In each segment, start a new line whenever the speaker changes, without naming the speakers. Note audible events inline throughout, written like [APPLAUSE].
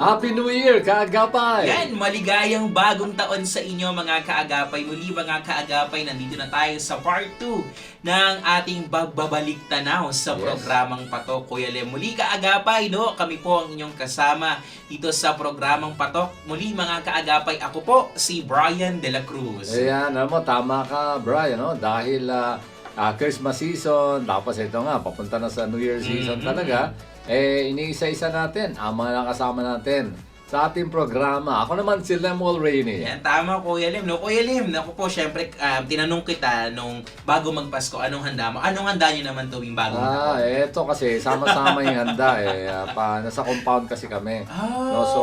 Happy New Year, kaagapay!
Yan, maligayang bagong taon sa inyo mga kaagapay. Muli mga kaagapay, nandito na tayo sa part 2 ng ating bagbabalik tanaw sa
Yes.
programang Patok Kuya Lem. Muli kaagapay, no? Kami po ang inyong kasama dito sa programang Patok. Muli mga kaagapay, ako po si Brian De La Cruz.
Ayan, alam mo, tama ka, Brian, no? Dahil ah, ah, Christmas season, tapos ito nga, papunta na sa New Year season
Mhm.
talaga, eh, iniisa-isa natin, ang mga nakasama natin sa ating programa. Ako naman si Lemuel Rainey.
Yan, tama Kuya Lim. No, Kuya Lim, ako po, syempre, ah, tinanong kita nung bago magpasko, anong handa mo? Anong handa nyo naman tuwing bago
Ah, eto kasi, sama-sama yung handa eh. Ah, pa, nasa compound kasi kami.
Oh.
No, so,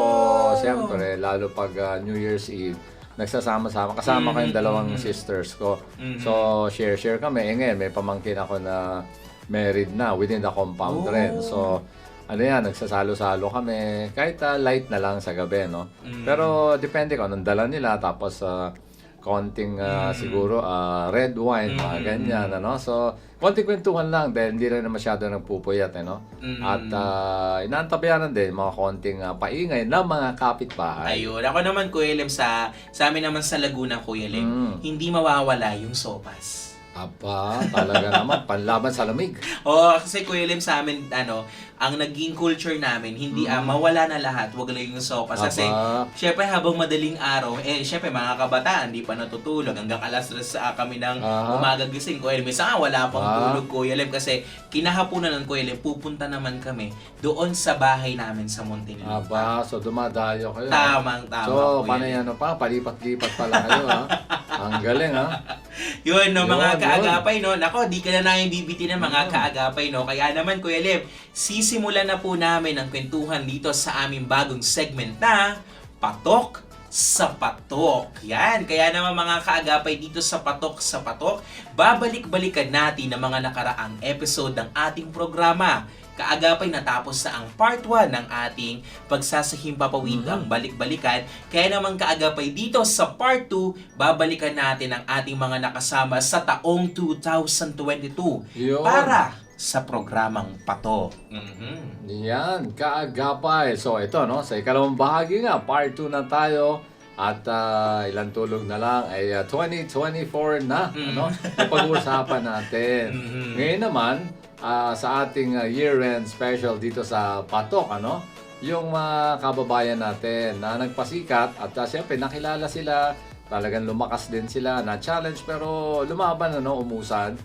siyempre, lalo pag ah, New Year's Eve, nagsasama-sama. Kasama ko yung dalawang
mhm.
sisters ko.
Mhm.
So, share-share kami. Eh, ngayon, may pamangkin ako na married na within the compound
Oh.
rin. So, ano yan, nagsasalo-salo kami. Kahit ah, light na lang sa gabi, no?
Mhm.
Pero, depende kung anong dala nila. Tapos, ah, konting ah,
Mhm.
siguro ah, red wine, mga
Mhm.
ganyan, ano? So, konting kwentuhan lang dahil hindi rin na masyado nagpupuyat, eh, no?
Mhm.
At uh, inaantabayanan din mga konting ah, paingay ng mga kapitbahay.
Ayun. Ako naman, Kuya Lim, sa, sa amin naman sa Laguna, Kuya Lim,
Mm.
hindi mawawala yung sopas.
Aba, talaga naman, panlaban sa lamig. [LAUGHS]
Oo, kasi Kuya Lim, sa amin, ano, ang naging culture namin, hindi ah,
Mm.
mawala na lahat, wag lang yung sopas. Kasi,
Aba,
syempre, habang madaling araw, eh, syempre, mga kabataan, di pa natutulog. Hanggang alas tres sa kami ng
Aha.
umaga gising. Kuya Lim, nga, wala pang
Ah.
tulog, Kuya Lim. Kasi, kinahaponan ng Kuya Lim, pupunta naman kami doon sa bahay namin sa Montelupa.
aba, so dumadayo kayo.
Tamang tama.
So, yan ano pa? Palipat-lipat pala kayo, ha? [LAUGHS] Ang galing, ha? [LAUGHS]
Yun, no,
Yun,
mga
yun.
kaagapay, no? Nako, di ka na namin bibiti ng mga
Mm.
kaagapay, no? Kaya naman, Kuya Lev, sisimulan na po namin ang kwentuhan dito sa aming bagong segment na Patok sa Patok. Yan, kaya naman mga kaagapay dito sa Patok sa Patok, babalik-balikan natin ang mga nakaraang episode ng ating programa. Kaagapay natapos na ang part 1 ng ating pagsasahimpapawid
Mhm.
ang balik-balikan. Kaya naman kaagapay dito sa part 2, babalikan natin ang ating mga nakasama sa taong 2022
Yun.
para sa programang Pato. Mhm.
Yan, kaagapay. So, ito, no? Sa ikalawang bahagi nga, part 2 na tayo. At ah, ilang tulog na lang ay ah, 2024 na,
Mm.
ano? Pag-uusapan natin. [LAUGHS]
Mhm.
Ngayon naman, ah, sa ating ah, year-end special dito sa Patok, ano? Yung mga kababayan natin na nagpasikat at uh, siyempre nakilala sila, talagang lumakas din sila, na-challenge pero lumaban, ano, umusan,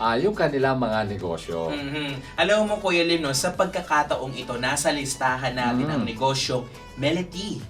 ah, yung kanilang mga negosyo.
Mhm. Alam mo Kuya Lim, no, sa pagkakataong ito, nasa listahan natin
Mm.
ang negosyong Melody.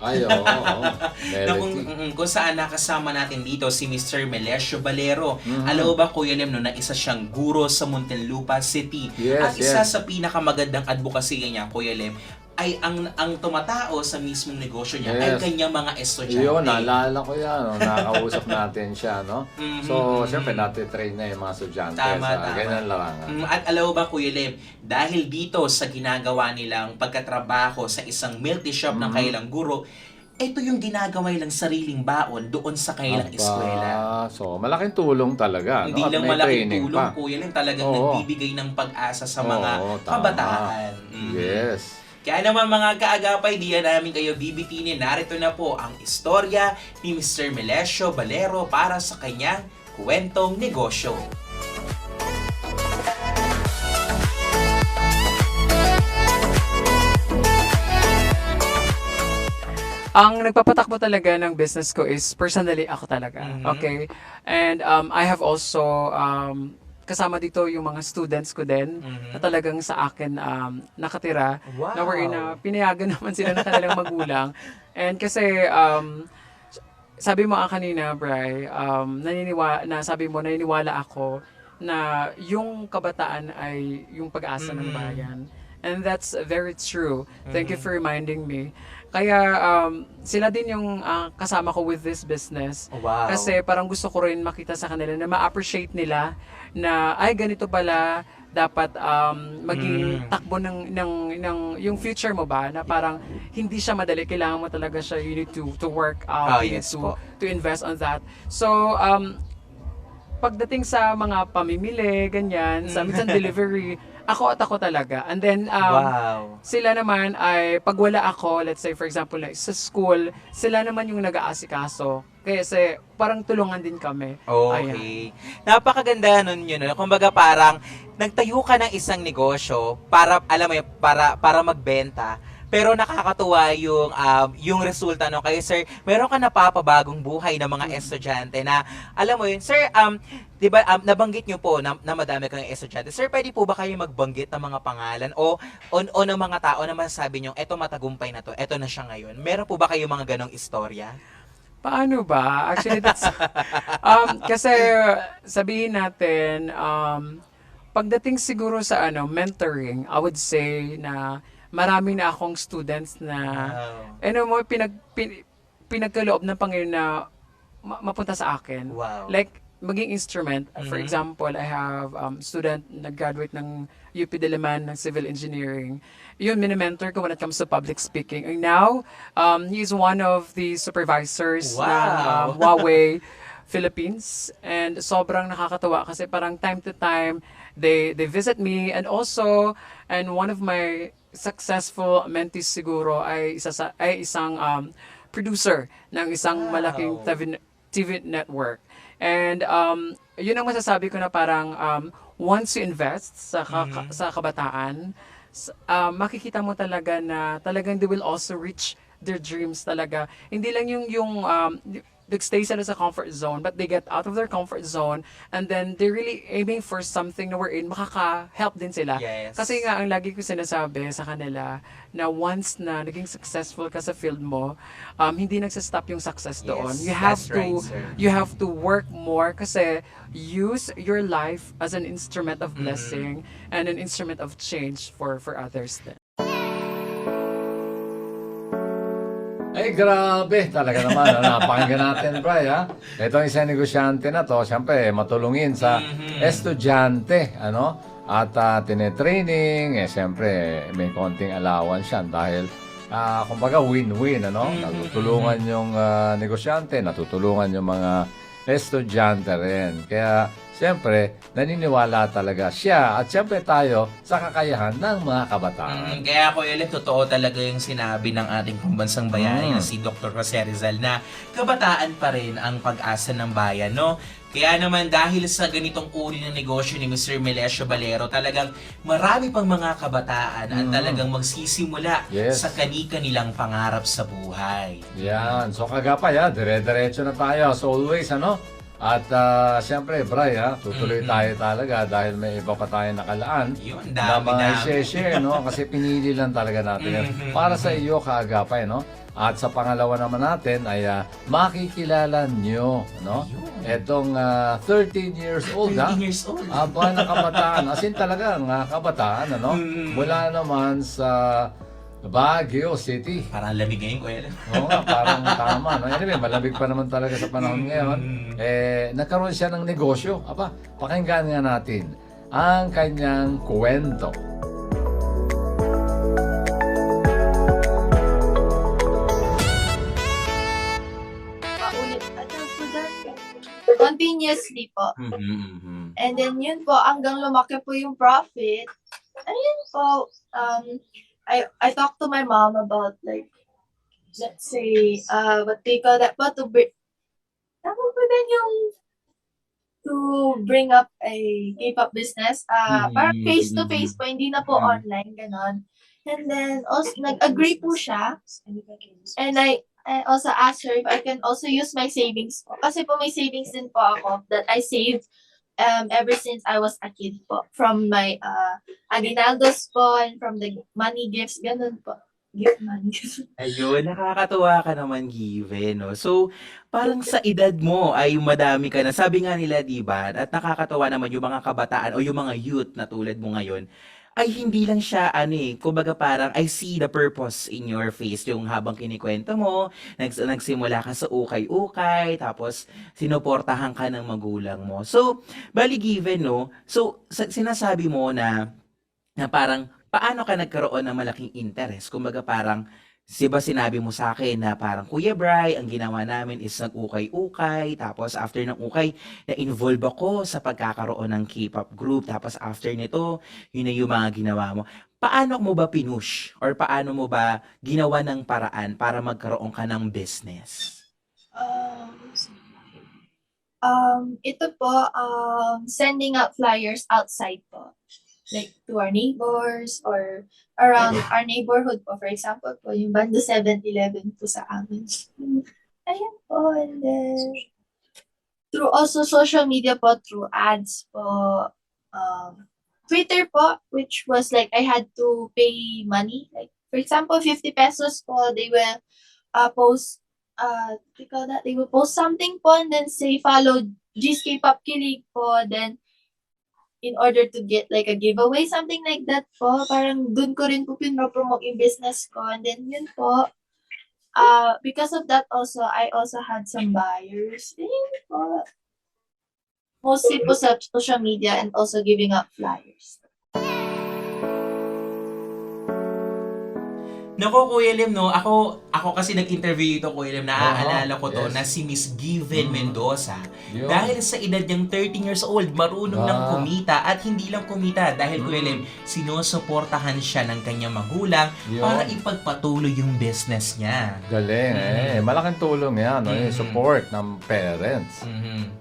Ay, oo, oo. [LAUGHS]
Na kung, mm, kung saan nakasama natin dito si Mr. Melesio Valero.
Mhm.
Alam mo ba Kuya Lim, no, na isa siyang guro sa Muntinlupa City.
Yes,
At isa
yes.
sa pinakamagandang advokasya niya, Kuya Lim, ay ang ang tumatao sa mismong negosyo niya ay
Yes.
kanyang mga estudyante.
Yun, naalala ko yan. No? Nakakausap [LAUGHS] natin siya, no?
Mhm,
So,
mhm.
siyempre, natitrain na yung mga estudyante.
Tama,
sa
tama.
Ganyan lang. ah.
Mm, At alam mo ba, Kuya Lem, dahil dito sa ginagawa nilang pagkatrabaho sa isang multi shop ng
Mhm.
kailang guro, ito yung ginagawa nilang sariling baon doon sa kailang
Aba,
eskwela.
So, malaking tulong talaga.
Hindi
no? At
lang
may
malaking
training
tulong,
pa.
Kuya Lem, talagang
Oo.
nagbibigay ng pag-asa sa mga
Oo, tama.
kabataan. Mhm.
Yes.
Kaya naman mga kaagapay, di na namin kayo bibitinin. Narito na po ang istorya ni Mr. Melesio Valero para sa kanyang kwentong negosyo.
Ang nagpapatakbo talaga ng business ko is personally ako talaga.
Mhm.
Okay? And um, I have also um, kasama dito yung mga students ko din
Mhm.
na talagang sa akin um, nakatira.
Wow!
Na wherein na pinayagan [LAUGHS] naman sila ng kanilang magulang. And kasi um, sabi mo ah kanina, Bri, um, naniniwa, na sabi mo, naniniwala ako na yung kabataan ay yung pag-asa ng
Mhm.
bayan. And that's very true. Thank you
Mhm.
for reminding me. Kaya um, sila din yung ah, kasama ko with this business.
Wow!
Kasi parang gusto ko rin makita sa kanila na ma-appreciate nila na ay ganito pala dapat um, maging
Mm.
takbo ng, ng, ng yung future mo ba na parang hindi siya madali kailangan mo talaga siya you need to to work out you need
yes
to
po.
to invest on that so um pagdating sa mga pamimili ganyan sa minsan delivery ako at ako talaga. And then, um,
wow.
sila naman ay, pag wala ako, let's say for example, like, sa school, sila naman yung nag-aasikaso. Kasi parang tulungan din kami. Ayan.
Okay. Napakaganda nun yun. Kumbaga parang nagtayo ka ng isang negosyo para, alam mo yun, para, para magbenta. Pero nakakatuwa yung um, yung resulta no kay sir. Meron ka napapabagong buhay ng mga estudyante na alam mo yun, sir, um 'di ba um, nabanggit niyo po na, na madami kayong estudyante. Sir, pwede po ba kayo magbanggit ng mga pangalan o on o ng mga tao na masasabi niyo, eto matagumpay na to, eto na siya ngayon. Meron po ba kayo mga ganong istorya?
Paano ba? Actually, that's... um, kasi sabihin natin, um, pagdating siguro sa ano, mentoring, I would say na marami na akong students na
Wow.
ano mo, pinag, pin, pinagkaloob ng Panginoon na ma- mapunta sa akin.
Wow.
Like, maging instrument. For
Mhm.
example, I have um, student nag-graduate ng UP Diliman ng Civil Engineering. Yun, minimentor ko when it comes to public speaking. And now, um, he's one of the supervisors ng um,
Wow.
Huawei [LAUGHS] Philippines. And sobrang nakakatawa kasi parang time to time, they they visit me and also and one of my successful mentees siguro ay isa sa, ay isang um, producer ng isang
Wow.
malaking TV, TV network. And um, yun ang masasabi ko na parang um, once you invest sa ka-
Mhm.
sa kabataan, um, makikita mo talaga na talagang they will also reach their dreams talaga. Hindi lang yung yung um, stay sila sa comfort zone but they get out of their comfort zone and then they're really aiming for something na wherein makaka-help din sila.
Yes.
Kasi nga, ang lagi ko sinasabi sa kanila na once na naging successful ka sa field mo, um, hindi nagsastop yung success doon.
Yes,
you have to
right, sir.
you have to work more kasi use your life as an instrument of
Mhm.
blessing and an instrument of change for for others din.
Ay, grabe. Talaga naman. ano, Napakinggan natin, Bray, ha? Itong isang negosyante na to, siyempre, matulungin sa
Mhm.
estudyante, ano? At uh, tinetraining, eh, siyempre, may konting allowance yan dahil, ah, kumbaga, win-win, ano?
Mhm.
Natutulungan yung ah, negosyante, natutulungan yung mga estudyante rin. Kaya, siyempre, naniniwala talaga siya at siyempre tayo sa kakayahan ng mga kabataan.
Mm, kaya ako ulit, totoo talaga yung sinabi ng ating pambansang bayani
Mm.
na si Dr. Jose Rizal na kabataan pa rin ang pag-asa ng bayan, no? Kaya naman dahil sa ganitong uri ng negosyo ni Mr. Melesio Valero, talagang marami pang mga kabataan ang
Mm.
talagang magsisimula
Yes.
sa kani-kanilang pangarap sa buhay.
Yan. So kagapay ha, dire-diretso na tayo. So always ano. At ah, siyempre, Bray ha, tutuloy tayo talaga dahil may iba pa tayo nakalaan
Yun,
na
dami
mga
na.
share no? Kasi pinili lang talaga natin yan. Para sa iyo, kaagapay, no? At sa pangalawa naman natin ay ah, makikilala nyo, no? Etong ah, 13 years old, ha?
13 years old.
Aba na kabataan. As in talaga, nga kabataan, ano? Mula naman sa Baguio City.
Parang lamig ngayon, Kuya. Alan.
Oo nga, parang tama. No? Anyway, malamig pa naman talaga sa panahon ngayon.
Mm.
Eh, nagkaroon siya ng negosyo. Aba, pakinggan nga natin ang kanyang kwento.
paulit at. Continuously po.
Mhm.
And then yun po, hanggang lumaki po yung profit. Ayun po, um, I, I talked to my mom about like, let's say, uh, what they call that po, to bring, tama din yung to bring up a K-pop business. Uh,
Mhm,
Parang face to face po, hindi na po
Mhm.
online, ganon. And then, also, nag-agree po siya. And I, I also asked her if I can also use my savings po. Kasi po may savings din po ako that I saved um, ever since I was a kid po. From my uh, aguinaldos po and from the money gifts, ganun po. Gift money. [LAUGHS]
Ayun, nakakatuwa ka naman, Given, no? So, parang sa edad mo ay madami ka na. Sabi nga nila, di ba? At nakakatuwa naman yung mga kabataan o yung mga youth na tulad mo ngayon, ay hindi lang siya, ano eh, kumbaga parang, I see the purpose in your face. Yung habang kinikwento mo, nags nagsimula ka sa ukay-ukay, tapos sinuportahan ka ng magulang mo. So, bali given, no? So, sa- sinasabi mo na, na parang, paano ka nagkaroon ng malaking interest? Kumbaga parang, si ba sinabi mo sa akin na parang, Kuya Bry, ang ginawa namin is nag-ukay-ukay, tapos after ng ukay, na-involve ako sa pagkakaroon ng K-pop group, tapos after nito, yun na yung mga ginawa mo. Paano mo ba pinush? Or paano mo ba ginawa ng paraan para magkaroon ka ng business?
Um, um, ito po, um, sending out flyers outside po. Like to our neighbors or around our neighborhood po. For example po, yung banda 7-Eleven po sa amin. Ayan po. And then, through also social media po, through ads po, um, Twitter po, which was like I had to pay money. Like, for example, 50 pesos po, they will uh, post uh, you call that? They will post something po and then say follow G's K-pop Kilig po. Then, in order to get like a giveaway, something like that po. Parang dun ko rin po pinropromote yung business ko. And then, yun po. Uh, because of that also, I also had some buyers. Yun po. Mostly po sa social media and also giving out flyers.
Nako, Kuya Lim, no? Ako, ako kasi nag-interview ito, Kuya Lim. Naaalala ko to
yes.
na si Miss Given
Mhm.
Mendoza.
Yun.
Dahil sa edad niyang 13 years old, marunong ng
Ah.
kumita at hindi lang kumita dahil Kuya
Mm.
Lim, sinusuportahan siya ng kanyang magulang
Yun.
para ipagpatuloy yung business niya.
Galing eh.
Mhm.
Malaking tulong yan. No? Yung
Mhm.
support ng parents.
Mhm.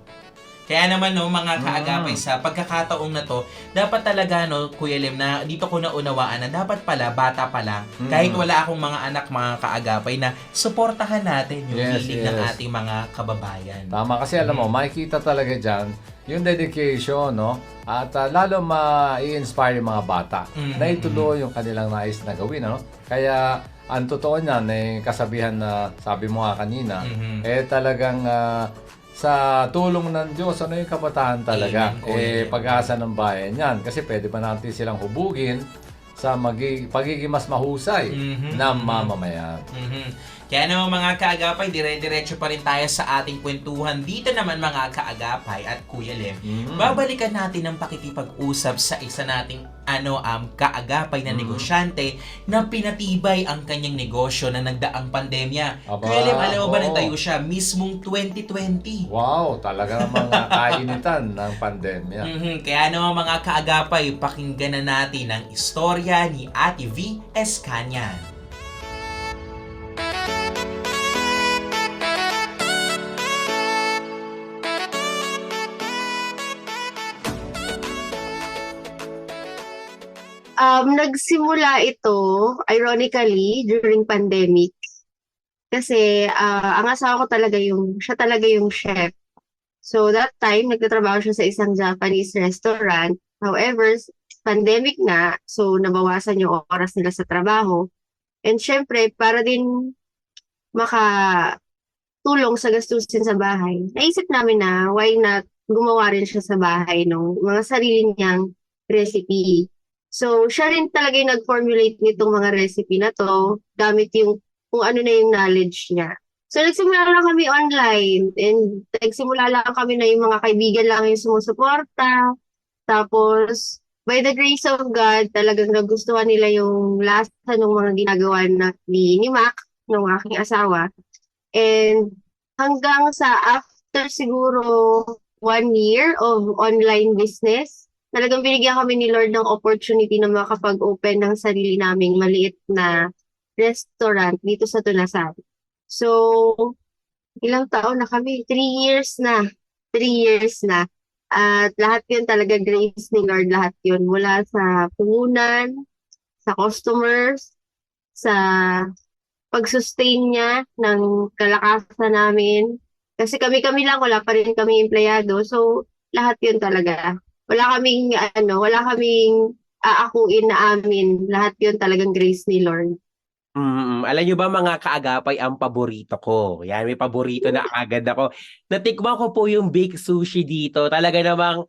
Kaya naman no, mga kaagapay
Mm.
sa pagkakataong na to, dapat talaga no, Kuya Lim, na dito ko na unawaan na dapat pala, bata pa lang,
Mm.
kahit wala akong mga anak, mga kaagapay, na suportahan natin yung
Yes,
hilig ng
yes.
ating mga kababayan.
Tama kasi alam mo, makikita talaga dyan yung dedication, no? At ah, lalo ma-inspire yung mga bata
Mhm.
na ituloy yung kanilang nais na gawin, ano? Kaya ang totoo niyan, eh, kasabihan na sabi mo nga kanina,
Mhm.
eh talagang ah, sa tulong ng Diyos, ano yung kabataan talaga?
Amen,
eh, pag-asa ng bayan yan. Kasi pwede pa natin silang hubugin sa magi- pagiging mas mahusay
Mhm.
na mamamayan.
Mhm. Kaya naman mga kaagapay, dire-diretso pa rin tayo sa ating kwentuhan. Dito naman mga kaagapay at Kuya Lem,
Mhm.
babalikan natin ang pakikipag-usap sa isa nating ano um, kaagapay na
Mhm.
negosyante na pinatibay ang kanyang negosyo na nagdaang pandemya.
Aba,
Kuya Lem, alam mo ba
oo.
nagtayo siya mismong 2020?
Wow, talaga namang ah, [LAUGHS] kainitan ng pandemya.
Mhm. Kaya naman mga kaagapay, pakinggan na natin ang istorya ni Ate V. Escanyan.
Um, nagsimula ito, ironically, during pandemic. Kasi ah, ang asawa ko talaga yung, siya talaga yung chef. So that time, nagtatrabaho siya sa isang Japanese restaurant. However, pandemic na, so nabawasan yung oras nila sa trabaho. And syempre, para din makatulong sa gastusin sa bahay, naisip namin na why not gumawa rin siya sa bahay ng mga sarili niyang recipe. So, siya rin talaga yung nag-formulate nitong mga recipe na to gamit yung kung ano na yung knowledge niya. So, nagsimula lang kami online and nagsimula lang kami na yung mga kaibigan lang yung sumusuporta. Tapos, by the grace of God, talagang nagustuhan nila yung lasa ng mga ginagawa na, ni, ni Mac, ng aking asawa. And hanggang sa after siguro one year of online business, talagang binigyan kami ni Lord ng opportunity na makapag-open ng sarili naming maliit na restaurant dito sa Tunasan. So, ilang taon na kami? Three years na. Three years na. At lahat yun talaga grace ni Lord, lahat yun. Mula sa puhunan, sa customers, sa pag-sustain niya ng kalakasan namin. Kasi kami-kami lang, wala pa rin kami empleyado. So, lahat yun talaga. Wala kaming, ano, wala kaming aakuin na amin. Lahat yun talagang grace ni Lord.
Mm, alam nyo ba mga kaagapay ang paborito ko? Yan, may paborito na agad ako. Natikman ko po yung baked sushi dito. Talaga namang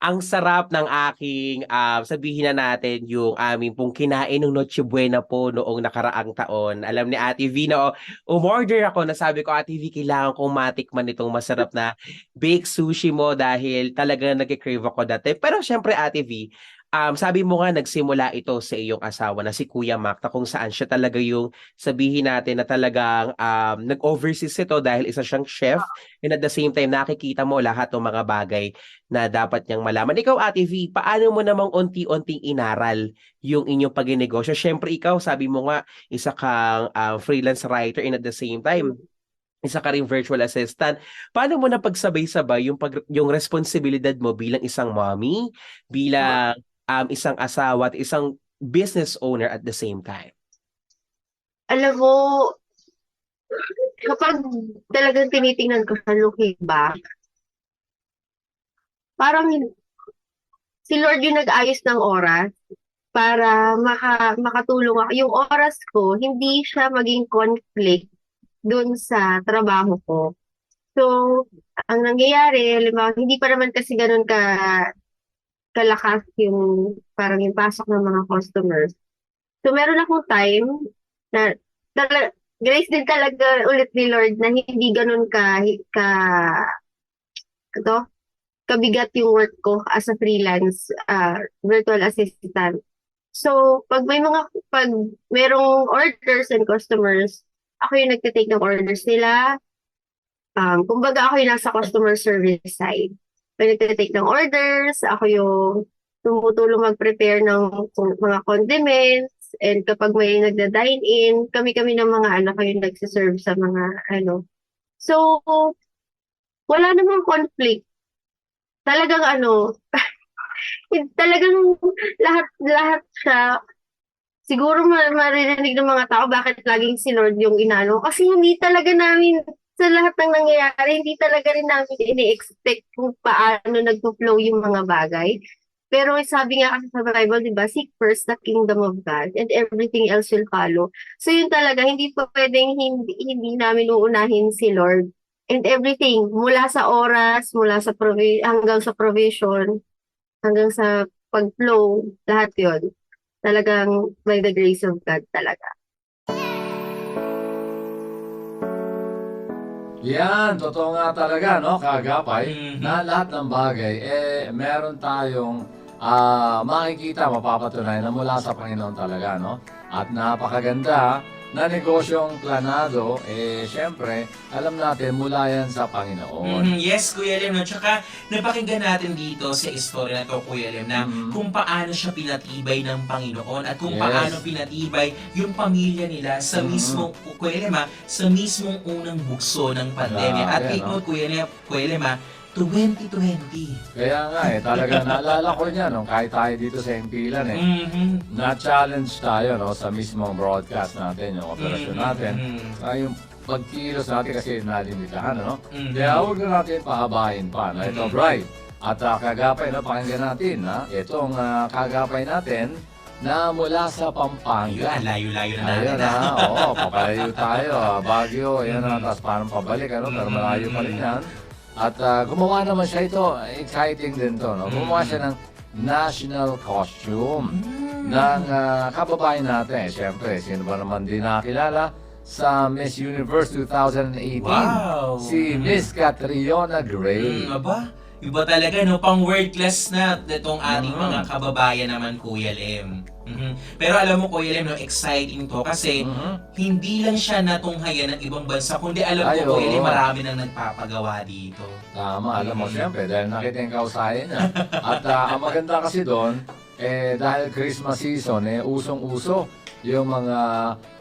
ang sarap ng aking, ah, sabihin na natin, yung aming pong kinain ng Noche Buena po noong nakaraang taon. Alam ni Ate V na oh, umorder ako na sabi ko, Ate V, kailangan kong matikman itong masarap na baked sushi mo dahil talaga nag-crave ako dati. Pero syempre, Ate V, um, sabi mo nga nagsimula ito sa iyong asawa na si Kuya Mac na kung saan siya talaga yung sabihin natin na talagang um, nag-overseas ito dahil isa siyang chef and at the same time nakikita mo lahat ng mga bagay na dapat niyang malaman. Ikaw, Ate V, paano mo namang unti-unting inaral yung inyong paginegosyo? Siyempre, ikaw, sabi mo nga, isa kang um, freelance writer and at the same time, isa ka ring virtual assistant. Paano mo na pagsabay-sabay yung, pag, yung responsibilidad mo bilang isang mommy, bilang um, isang asawa at isang business owner at the same time?
Alam mo, kapag talagang tinitingnan ko sa looking back, parang si Lord yung nag-ayos ng oras para maka, makatulong ako. Yung oras ko, hindi siya maging conflict dun sa trabaho ko. So, ang nangyayari, halimbawa, hindi pa naman kasi ganun ka kalakas yung parang yung pasok ng mga customers. So, meron akong time na tala, grace din talaga ulit ni Lord na hindi ganun ka ka ito, kabigat yung work ko as a freelance uh, virtual assistant. So, pag may mga, pag merong orders and customers, ako yung nagtitake ng orders nila. Um, kumbaga ako yung nasa customer service side. Pag nagtitake ng orders, ako yung tumutulong mag-prepare ng mga condiments, and kapag may nagda-dine in, kami-kami ng mga anak ko yung nagsiserve sa mga ano. So, wala namang conflict. Talagang ano, [LAUGHS] talagang lahat lahat siya siguro ma- maririnig ng mga tao bakit laging si Lord yung inano kasi hindi talaga namin sa lahat ng nangyayari hindi talaga rin namin ini-expect kung paano nagpo-flow yung mga bagay pero sabi nga kasi sa Bible, di ba, seek first the kingdom of God and everything else will follow. So yun talaga, hindi po pwedeng hindi, hindi namin uunahin si Lord. And everything, mula sa oras, mula sa provi hanggang sa provision, hanggang sa pag-flow, lahat yon Talagang by the grace of God talaga.
Yan, totoo nga talaga, no, kagapay,
Mhm.
na lahat ng bagay, eh, meron tayong ah, makikita, mapapatunayan na mula sa Panginoon talaga, no? At napakaganda na negosyong planado, eh, syempre, alam natin, mula yan sa Panginoon.
Mhm, Yes, Kuya Lem. No? Tsaka, napakinggan natin dito sa istorya na to, Kuya Lem, na
Mhm.
kung paano siya pinatibay ng Panginoon at kung
Yes.
paano pinatibay yung pamilya nila sa
Mhm.
mismong, Kuya Lem, ha, sa mismong unang bugso ng pandemya.
Grabe,
at take
no?
Kuya Lem, Kuya Lem, ha, 2020.
Kaya nga eh, talaga naalala ko niya nung kahit tayo dito sa Impilan eh,
Mhm.
na-challenge tayo no, sa mismong broadcast natin, yung operasyon
Mhm,
natin.
mhm,
Ah, yung pagkilos natin kasi nalimitahan, ano?
mhm.
Kaya huwag na natin pahabain pa. No? Ito,
Mhm.
Bright. At ah, kagapay, no, pakinggan natin, ha? Itong ah, kagapay natin na mula sa
Ayun,
Pampanga.
ang layo-layo na natin.
Ayun
ha?
ha, oo, papalayo tayo. ah, Baguio, ayan na,
Mhm.
tapos parang pabalik, ano, pero malayo pa rin yan. At ah, gumawa naman siya ito, exciting din to, no? Gumawa siya ng national costume
Mm.
ng ah, kababayan natin. Siyempre, sino ba naman din nakilala sa Miss Universe 2018?
Wow!
Si. Miss Catriona Gray.
Mm, aba, iba talaga no, pang word class na itong ating
Mhm.
mga kababayan naman Kuya Lem. Mhm. Pero alam mo Kuya Lem, no, exciting to kasi
Mhm.
hindi lang siya natunghayan ng ibang bansa, kundi alam
Ay,
ko Kuya Lem, marami nang nagpapagawa dito.
Tama, alam mo,
Mhm.
siyempre, dahil nakita yung kausayan niya. At ah, ang maganda kasi doon, eh, dahil Christmas season, eh, usong-uso yung mga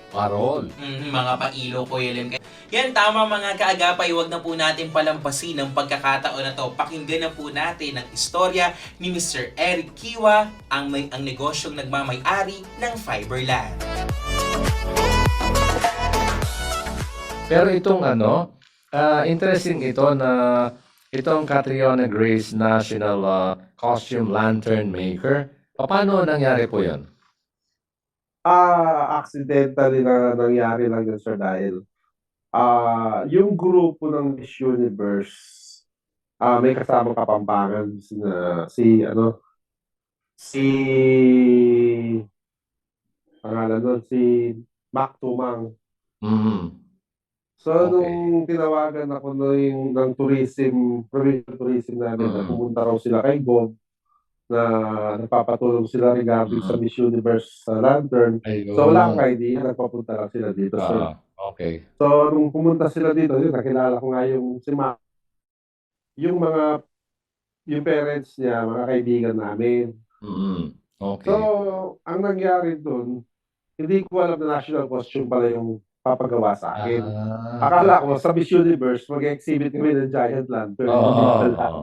parol.
Mhm, mga pailo Kuya Lem. Yan, tama mga kaagapay, huwag na po natin palampasin ang pagkakataon na to. Pakinggan na po natin ang istorya ni Mr. Eric Kiwa, ang, may, ang negosyong nagmamay-ari ng Fiberland.
Pero itong ano, ah, interesting ito na itong Catriona Grace National ah, Costume Lantern Maker. Paano nangyari po yun?
Ah, accidentally na nangyari lang yun, sir, dahil ah yung grupo ng Miss Universe, ah may kasamang kapampangan si, na, si ano, si, pangalan nun, si Mac Tumang.
Mhm.
So,
Okay.
nung tinawagan ako ng, ng tourism, provincial tourism namin, na
Mhm.
pumunta raw sila kay Gob, na nagpapatulong sila regarding sa Miss Universe sa Lantern.
Ayun.
So wala akong idea, nagpapunta lang sila dito. So,
Ah, okay.
so nung pumunta sila dito, yun, nakilala ko nga yung si Ma. Yung mga yung parents niya, mga kaibigan namin.
Mm, okay.
So, ang nangyari doon, hindi ko alam na national costume pala yung papagawa sa akin.
Ah.
Akala ko sa Miss Universe, mag-exhibit kami ng giant lantern.
Oo,
pala.
oo.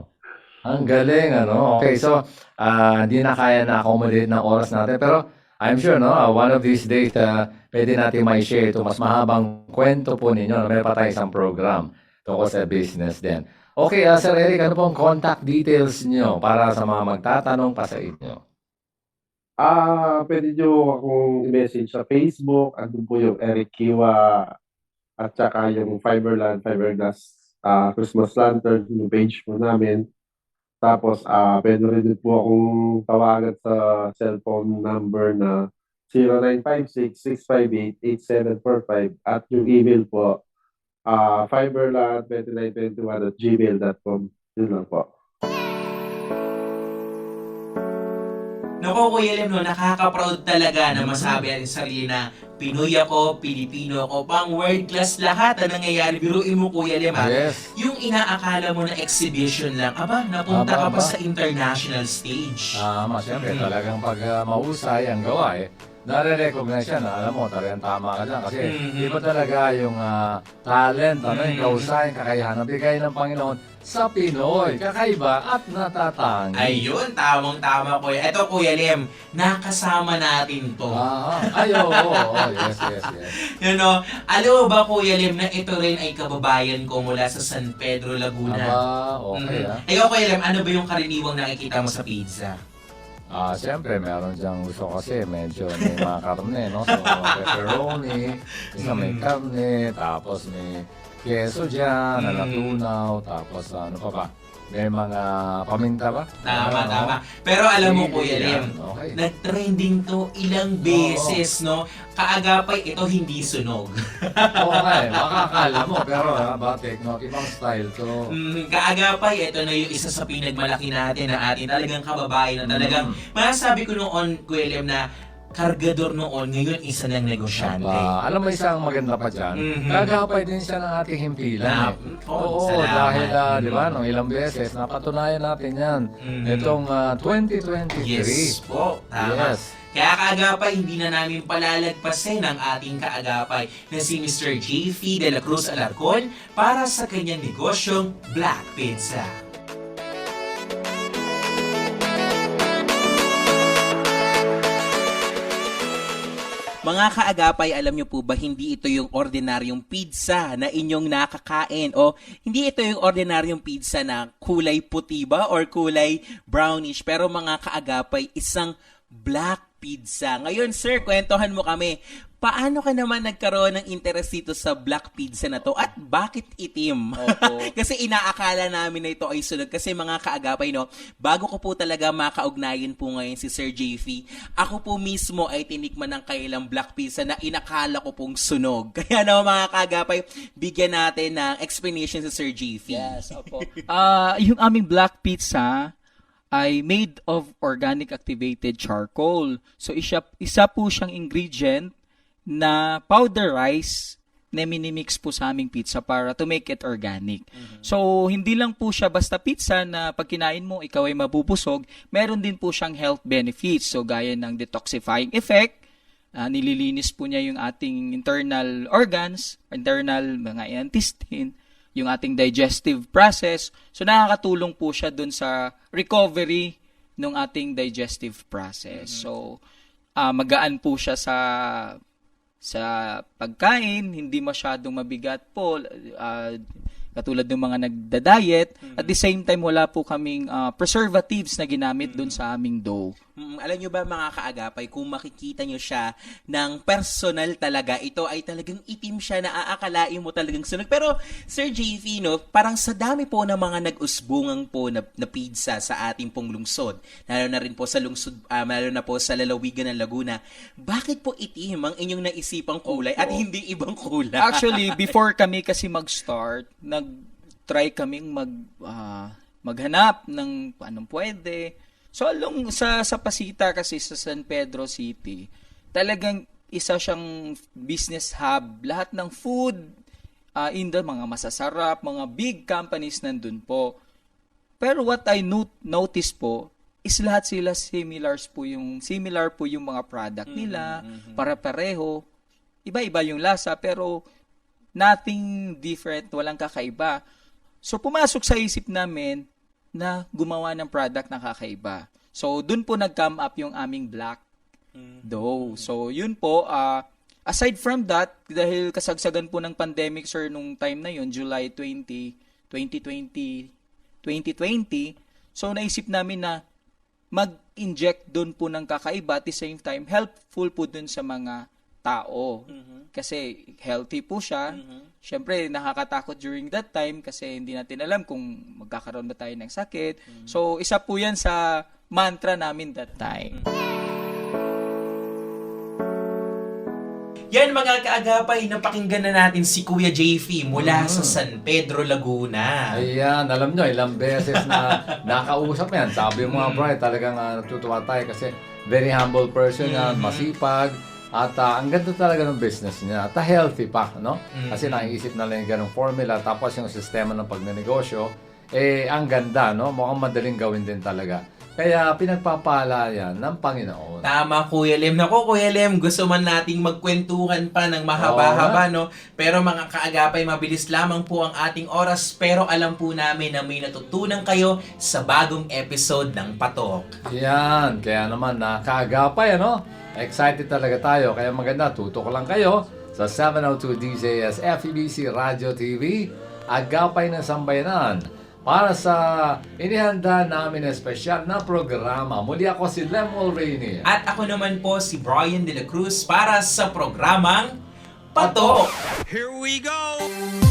Ang galing, ano? Okay, so, ah, hindi na kaya na-accommodate ng oras natin. Pero, I'm sure, no? ah, one of these days, uh, pwede natin may share ito. Mas mahabang kwento po ninyo. No? Meron pa tayo isang program tungkol sa business din. Okay, ah, Sir Eric, ano pong contact details nyo para sa mga magtatanong pa sa inyo?
Ah, pwede nyo akong i-message sa Facebook. Andun po yung Eric Kiwa at saka yung Fiberland, Fiberglass ah, Christmas Lantern, yung page po namin. Tapos, ah, pwede rin din po akong tawagan sa cellphone number na 0956-658-8745 at yung email po, ah, fiberland2921 at gmail.com. Yun lang po.
Naku, Kuya Lem, no, nakaka-proud talaga na masabi ang sarili na Pinoy ako, Pilipino ako, pang world class lahat na nangyayari. Biruin mo, Kuya Lem, ha?
Yes.
Yung inaakala mo na exhibition lang, aba, napunta
Aba,
ka pa
aba.
sa international stage.
Tama, siyempre,
Mm.
talagang pag ah, mahusay ang gawa eh, nare-recognize siya na alam mo, talagang tama ka dyan. Kasi
Mhm.
iba talaga yung ah, talent, ano, yung
Mhm.
kakayahan na bigay ng Panginoon sa Pinoy. Kakaiba at natatangi.
Ayun, tamang-tama, Kuya. Eto, Kuya Lem, nakasama natin to.
Ah, ay, oo, oo, oo, yes, yes, yes. [LAUGHS]
You know, alam mo ba, Kuya Lem, na ito rin ay kababayan ko mula sa San Pedro, Laguna.
Aba, okay
Mhm.
ah.
Ikaw, Kuya Lem, ano ba yung karaniwang nakikita mo sa pizza?
Ah, siyempre, meron diyang gusto kasi medyo may mga karne, no? So, pepperoni, isa may
Mm.
karne, tapos may keso dyan,
Mm.
natunaw, tapos ano pa ba? May mga paminta ba?
Tama,
Ano,
tama. Pero alam mo, Kuya
yan, Okay.
nag-trending to ilang beses, no? Kaagapay, ito hindi sunog. [LAUGHS]
Oo nga eh, makakala mo, pero ah, batik, no? Ibang style to.
Mm, kaagapay, ito na yung isa sa pinagmalaki natin na atin talagang kababayan na talagang
Mm.
masasabi ko noon, Kuya na kargador noon, ngayon isa ng negosyante.
Aba, alam mo isang maganda pa dyan,
Mhm.
kagapay din siya ng ating himpilan
Na,
eh.
oh,
Oo,
salamat.
dahil ah, di ba, nung ilang beses, napatunayan natin yan.
Mhm.
Itong ah, 2023.
Yes po, tama.
Yes.
Kaya kaagapay, hindi na namin palalagpasin ang ating kaagapay na si Mr. JF de la Cruz Alarcon para sa kanyang negosyong Black Pizza. Mga kaagapay, alam niyo po ba hindi ito yung ordinaryong pizza na inyong nakakain? O hindi ito yung ordinaryong pizza na kulay puti ba or kulay brownish? Pero mga kaagapay, isang black pizza. Ngayon sir, kwentuhan mo kami, paano ka naman nagkaroon ng interest dito sa black pizza na to at bakit itim? [LAUGHS] kasi inaakala namin na ito ay sunog kasi mga kaagapay no, bago ko po talaga makaugnayan po ngayon si Sir JV, ako po mismo ay tinikman ng kailang black pizza na inakala ko pong sunog. [LAUGHS] Kaya no mga kaagapay, bigyan natin ng explanation si Sir JV.
Yes, opo. Ah, yung aming black pizza ay made of organic activated charcoal. So isa isa po siyang ingredient na powder rice na minimix po sa aming pizza para to make it organic. So, hindi lang po siya basta pizza na pag kinain mo, ikaw ay mabubusog. Meron din po siyang health benefits. So, gaya ng detoxifying effect, Ah, nililinis po niya yung ating internal organs, internal mga intestine, yung ating digestive process. So nakakatulong po siya dun sa recovery ng ating digestive process. So ah, magaan po siya sa sa pagkain, hindi masyadong mabigat po. ah, katulad ng mga nagda-diet. At the same time, wala po kaming ah, preservatives na ginamit dun sa aming dough.
Mm, alam nyo ba mga kaagapay, kung makikita nyo siya ng personal talaga, ito ay talagang itim siya na aakalain mo talagang sunog. Pero Sir JV, no, parang sa dami po ng mga nag-usbungang po na, na pizza sa ating pong lungsod, lalo na rin po sa lungsod, ah, lalo na po sa lalawigan ng Laguna, bakit po itim ang inyong naisipang kulay at hindi ibang kulay?
Actually, [LAUGHS] before kami kasi mag-start, nag-try kaming mag, ah, maghanap ng anong pwede. So along sa sa Pasita kasi sa San Pedro City, talagang isa siyang business hub. Lahat ng food uh, in the mga masasarap, mga big companies nandun po. Pero what I note, notice po is lahat sila similars po yung similar po yung mga product nila, para pareho. Iba-iba yung lasa pero nothing different, walang kakaiba. So pumasok sa isip namin na gumawa ng product na kakaiba. So dun po nag-come up yung aming black dough. So yun po, ah, aside from that, dahil kasagsagan po ng pandemic sir nung time na yun, July 20, 2020, 2020, so naisip namin na mag-inject doon po ng kakaiba at the same time helpful po dun sa mga tao. Kasi healthy po siya. Siyempre, nakakatakot during that time kasi hindi natin alam kung magkakaroon ba tayo ng sakit. So, isa po yan sa mantra namin that time.
Yan mga kaagapay, napakinggan na natin si Kuya JF mula sa San Pedro, Laguna.
Ayan, alam nyo, ilang beses na [LAUGHS] nakausap yan. Sabi mo nga, Brian, talagang uh, natutuwa tayo kasi very humble person yan, masipag, at ah, ang ganda talaga ng business niya. At ah, healthy pa, no? Kasi nakiisip na lang yung ganong formula, tapos yung sistema ng pagnenegosyo, eh, ang ganda, no? Mukhang madaling gawin din talaga. Kaya pinagpapala yan ng Panginoon.
Tama, Kuya Lem. Nako, Kuya Lem, gusto man nating magkwentuhan pa ng mahaba-haba, no? Pero mga kaagapay, mabilis lamang po ang ating oras. Pero alam po namin na may natutunan kayo sa bagong episode ng Patok.
Yan, kaya naman nakagapay ano? Excited talaga tayo. Kaya maganda, tutok lang kayo sa 702 DJS FEBC Radio TV, Agapay ng Sambayanan. Para sa inihanda namin na espesyal na programa. Muli ako si Lemol Rainey.
At ako naman po si Brian De La Cruz para sa programang Patok.
Here we go!